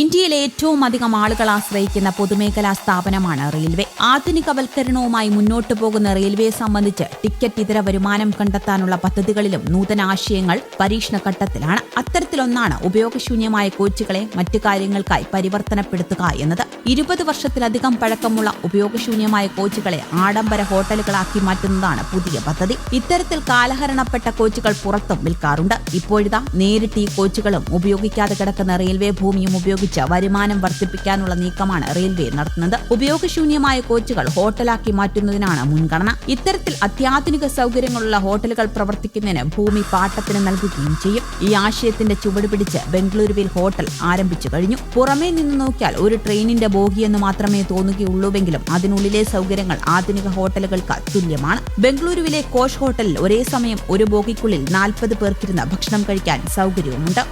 ഇന്ത്യയിലെ ഏറ്റവും അധികം ആളുകൾ ആശ്രയിക്കുന്ന പൊതുമേഖലാ സ്ഥാപനമാണ് റെയിൽവേ. ആധുനികവൽക്കരണവുമായി മുന്നോട്ടു പോകുന്ന റെയിൽവേ സംബന്ധിച്ച് ടിക്കറ്റ് ഇതര വരുമാനം കണ്ടെത്താനുള്ള പദ്ധതികളിലും നൂതന ആശയങ്ങൾ പരീക്ഷണഘട്ടത്തിലാണ് അത്തരത്തിലൊന്നാണ് ഉപയോഗശൂന്യമായ കോച്ചുകളെ മറ്റു കാര്യങ്ങൾക്കായി പരിവർത്തനപ്പെടുത്തുക എന്നത്. ഇരുപത് വർഷത്തിലധികം പഴക്കമുള്ള ഉപയോഗശൂന്യമായ കോച്ചുകളെ ആഡംബര ഹോട്ടലുകളാക്കി മാറ്റുന്നതാണ് പുതിയ പദ്ധതി. ഇത്തരത്തിൽ കാലഹരണപ്പെട്ട കോച്ചുകൾ പുറത്തും വിൽക്കാറുണ്ട്. ഇപ്പോഴിതാ നേരിട്ട് ഈ കോച്ചുകളും ഉപയോഗിക്കാതെ കിടക്കുന്ന റെയിൽവേ ഭൂമിയും ഉപയോഗിച്ച് വരുമാനം വർദ്ധിപ്പിക്കാനുള്ള നീക്കമാണ് റെയിൽവേ നടത്തുന്നത്. ഉപയോഗശൂന്യമായ കോച്ചുകൾ ഹോട്ടലാക്കി മാറ്റുന്നതിനാണ് മുൻഗണന. ഇത്തരത്തിൽ അത്യാധുനിക സൗകര്യങ്ങളുള്ള ഹോട്ടലുകൾ പ്രവർത്തിക്കുന്നതിന് ഭൂമി പാട്ടത്തിന് നൽകുകയും ചെയ്യും. ഈ ആശയത്തിന്റെ ചുവട് പിടിച്ച് ബംഗളൂരുവിൽ ഹോട്ടൽ ആരംഭിച്ചു കഴിഞ്ഞു. പുറമേ നിന്ന് നോക്കിയാൽ ഒരു ട്രെയിനിന്റെ ബോഗിയെന്ന് മാത്രമേ തോന്നുകയുള്ളൂവെങ്കിലും അതിനുള്ളിലെ സൗകര്യങ്ങൾ ആധുനിക ഹോട്ടലുകൾക്ക് തുല്യമാണ് ബംഗളൂരുവിലെ കോഷ് ഹോട്ടലിൽ ഒരേ സമയം ഒരു ബോഗിക്കുള്ളിൽ നാൽപ്പത് പേർക്കിരുന്ന് ഭക്ഷണം കഴിക്കാൻ സൗകര്യവുമുണ്ട്.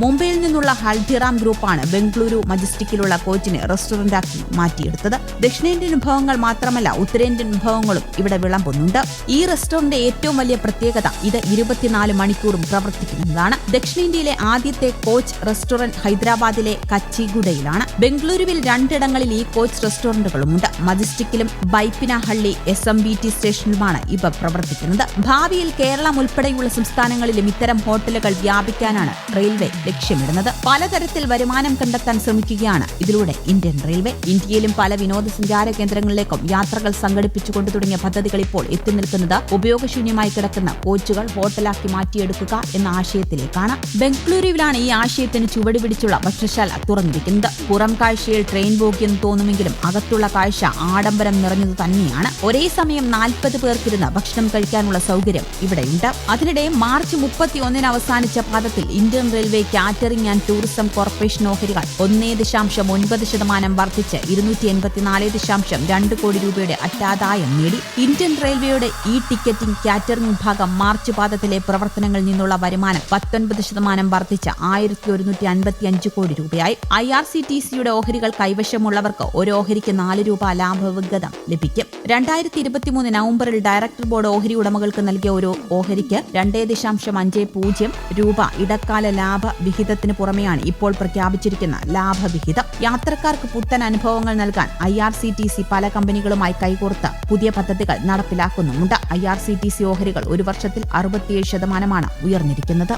മുംബൈയിൽ നിന്നുള്ള ഹൽദിറാം ഗ്രൂപ്പാണ് ബംഗളൂരു മജസ്റ്റിക്കിലുള്ള കോച്ചിനെ റെസ്റ്റോറന്റാക്കി മാറ്റിയെടുത്തത്. ദക്ഷിണേന്ത്യൻ വിഭവങ്ങൾ മാത്രമല്ല ഉത്തരേന്ത്യൻ വിഭവങ്ങളും ഇവിടെ വിളമ്പുന്നുണ്ട്. ഈ റെസ്റ്റോറന്റ് ഏറ്റവും വലിയ പ്രത്യേകത ഇത് ഇരുപത്തിനാല് മണിക്കൂറും പ്രവർത്തിക്കുന്നതാണ്. ദക്ഷിണേന്ത്യയിലെ ആദ്യത്തെ കോച്ച് റെസ്റ്റോറന്റ് ഹൈദരാബാദിലെ കച്ചിഗുഡയിലാണ്. ബംഗളൂരുവിൽ രണ്ടിടങ്ങളിൽ ഈ കോച്ച് റെസ്റ്റോറന്റുകളുമുണ്ട്. മജസ്റ്റിക്കിലും Baiyappanahalli S M B T സ്റ്റേഷനിലുമാണ് ഇവ പ്രവർത്തിക്കുന്നത്. ഭാവിയിൽ കേരളം ഉൾപ്പെടെയുള്ള സംസ്ഥാനങ്ങളിലും ഇത്തരം ഹോട്ടലുകൾ വ്യാപിക്കാനാണ് റെയിൽവേ ലക്ഷ്യമിടുന്നത്. പലതരത്തിൽ വരുമാനം കണ്ടെത്താൻ ശ്രമിക്കുകയാണ് ഇതിലൂടെ ഇന്ത്യൻ റെയിൽവേ. ഇന്ത്യയിലും പല വിനോദസഞ്ചാര കേന്ദ്രങ്ങളിലേക്കും യാത്രകൾ സംഘടിപ്പിച്ചുകൊണ്ട് തുടങ്ങിയ പദ്ധതികൾ ഇപ്പോൾ എത്തി നിൽക്കുന്നത് ഉപയോഗശൂന്യമായി കിടക്കുന്ന കോച്ചുകൾ ഹോട്ടലാക്കി മാറ്റിയെടുക്കുക എന്ന ആശയത്തിലേക്കാണ്. ബംഗളൂരുവിലാണ് ഈ ആശയത്തിന് ചുവടുപിടിച്ചുള്ള പിടിച്ചുള്ള ഭക്ഷണശാല തുറന്നിരിക്കുന്നത്. പുറം കാഴ്ചയിൽ ട്രെയിൻ ബോഗിയെന്ന് തോന്നുമെങ്കിലും അകത്തുള്ള കാഴ്ച ആഡംബരം നിറഞ്ഞത് തന്നെയാണ്. ഒരേ സമയം നാൽപ്പത് പേർക്കിരുന്ന് ഭക്ഷണം കഴിക്കാനുള്ള സൗകര്യം ഇവിടെയുണ്ട്. അതിനിടെ മാർച്ച് മുപ്പത്തിയൊന്നിന് അവസാനിച്ച പാദത്തിൽ Indian railway catering and tourism corporation ഓഹരികൾ ഒന്നേ ദശാംശം ഒൻപത് ശതമാനം വർദ്ധിച്ച് ഇരുന്നൂറ്റി എൺപത്തിനാല് ദശാംശം രണ്ട് കോടി രൂപയുടെ അറ്റാദായം നേടി. ഇന്ത്യൻ റെയിൽവേയുടെ ഇ ടിക്കറ്റിംഗ് കാറ്ററിംഗ് വിഭാഗം മാർച്ച് പാദത്തിലെ പ്രവർത്തനങ്ങളിൽ നിന്നുള്ള വരുമാനം പത്തൊൻപത് ശതമാനം വർദ്ധിച്ച് ആയിരത്തി ഒരുന്നൂറ്റി അൻപത്തി അഞ്ച് കോടി രൂപയായി. ഐ ആർ സി ടി സിയുടെ ഓഹരികൾ കൈവശമുള്ളവർക്ക് ഒരു ഓഹരിക്ക് നാല് രൂപ ലാഭവിഗതം ലഭിക്കും. രണ്ടായിരത്തി ഇരുപത്തിമൂന്ന് നവംബറിൽ ഡയറക്ടർ ബോർഡ് ഓഹരി ഉടമകൾക്ക് നൽകിയ ഒരു ഓഹരിക്ക് രണ്ടേ ദശാംശം അഞ്ച് പൂജ്യം രൂപ ഇടക്കാല ലാഭ വിഹിതത്തിന് പുറമെയാണ് ഇപ്പോൾ പ്രഖ്യാപിച്ചിരിക്കുന്ന ലാഭവിഹിതം. യാത്രക്കാർക്ക് പുത്തൻ അനുഭവങ്ങൾ നൽകാൻ I R C T C പല കമ്പനികളുമായി കൈകോർത്ത് പുതിയ പദ്ധതികൾ നടപ്പിലാക്കുന്നുമുണ്ട്. I R C T C ഓഹരികൾ ഒരു വർഷത്തിൽ അറുപത്തിയേഴ് ശതമാനമാണ് ഉയർന്നിരിക്കുന്നത്.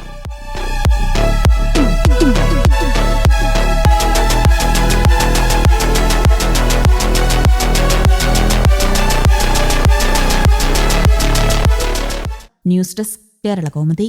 News desk Kerala Kaumudi